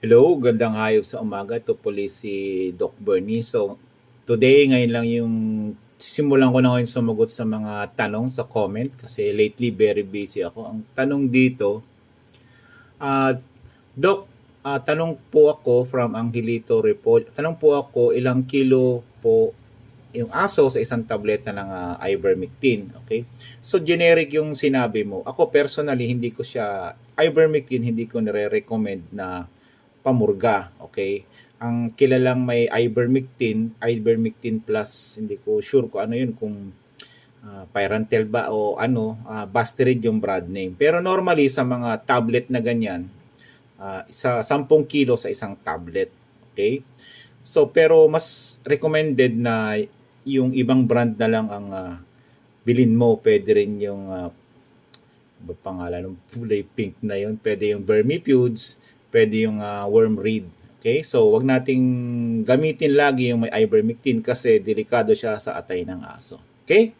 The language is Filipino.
Hello, gandang hayop sa umaga. Ito po si Doc Bernie. So, today, ngayon lang yung simulan ko na ngayon sumagot sa mga tanong sa comment kasi lately very busy ako. Ang tanong dito, ah Doc, ah, tanong po ako from Angelito Report. Tanong po ako ilang kilo po yung aso sa isang tableta ng ah, ivermectin. Okay? So, generic yung sinabi mo. Ako personally, hindi ko siya, ivermectin, hindi ko nire-recommend na pamurga, okay? Ang kilalang may ivermectin, ivermectin plus, hindi ko sure kung ano yun, kung uh, Pyrantel ba o ano, uh, Basterid yung brand name. Pero normally sa mga tablet na ganyan, uh, sa 10 kilo sa isang tablet, okay? So pero mas recommended na yung ibang brand na lang ang uh, bilin mo, pwede rin yung uh, pangalan ng kulay pink na yun, pwede yung Vermifuges, pwede yung uh, worm reed. Okay? So, wag nating gamitin lagi yung may ivermectin kasi delikado siya sa atay ng aso. Okay?